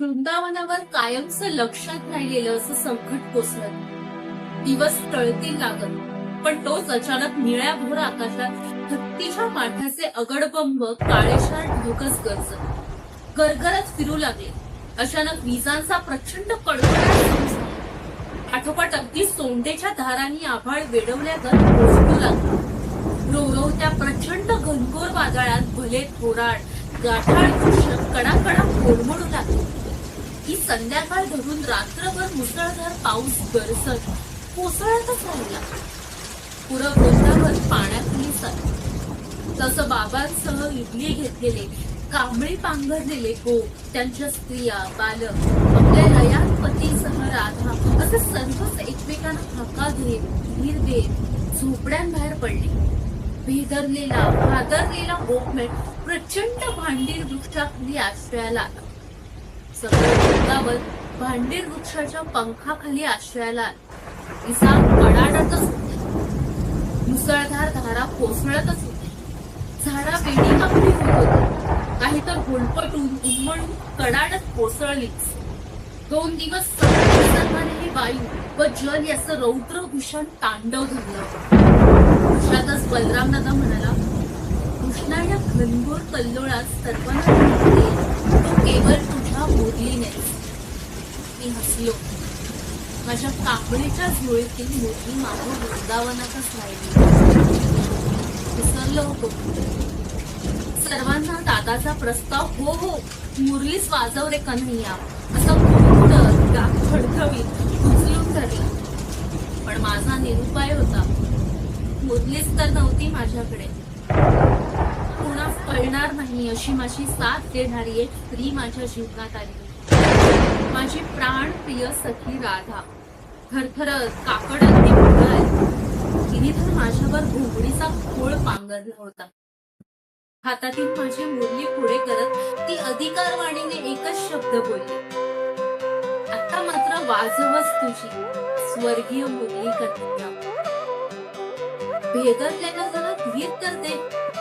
वृंदावनावर कायमचं लक्षात राहिलेलं असं संकट कोसळत. दिवस टळतील लागत पण तोच अचानक निळ्या भोर आकाशात हत्तीच्या माठाचे अगडबंब काळेशार ढगच गरजत गरगरत फिरू लागले. अचानक विजांचा प्रचंड कडकडाट आठोपाठ अगदी सोंडेच्या धारांनी आभाळ वेडवल्यागत पोचू लागला. रोवरोवत्या प्रचंड घनघोर वादळात भले थोराड गाठाळ वृक्ष कडाकडा कोडमडू लागले. ही संध्याकाळ धरून रात्रभर मुसळधार पाऊस गरसत. कोसळतच राहिला. पुरं वृंदावन पाण्याखाली सरकलं. तसं बाबांसह इडली घेतलेले कांबळी पांघरलेले गोप त्यांच्या स्त्रिया बालक आपल्या लयान पतीसह राधा असे सर्वच एकमेकांना हाका घेत धीर देत झोपड्यांबाहेर पडले. भेदरलेला भादरलेला गोपमेट प्रचंड भांडीर वृक्षाखाली आश्रयाला आला सगळं भांडीर वृक्षाच्या पंखाखाली आश्रयाला आलं. अडाडतच होते मुसळधार धारा कोसळतच होते झाडा बेडी मागणी होत होती. काही तर होलपटून उमळून कडाडत कोसळलीच. दोन दिवस सगळ्या हे वायू व जल याचं रौद्र भूषण तांडव धरलं. अशातच बलराम दादा म्हणाला कृष्णा या घनघोर कल्लोळात सर्वांना तो केवळ तुझ्या मुरलीने मी हसलो माझ्या काकडीच्या झोळीतील मुरली मागून वृंदावनातच राहिली विसरलो होतो सर्वांना दादाचा प्रस्ताव हो हो मुरलीच वाजव रे कन्हैया असं कुडकुडत खडखवीत उचलून धरला पण माझा निरुपाय होता मुरलीच तर नव्हती माझ्याकडे. कळणार नाही अशी माझी साथ देणारी एक स्त्री माझ्या जीवनात आली. माझी प्राण प्रिय सखी राधा. थरथरत काकड अगदी पुढे तिने तर माझ्यावर घोंगडीचा खोळ पांगरला होता. हातातील माझी मुरली पुढे करत ती अधिकारवाणीने एकच शब्द बोलली. आता मात्र वाजवच तुझी स्वर्गीय मुरली कन्हैया. भेदरलेला जरा धीर तर दे.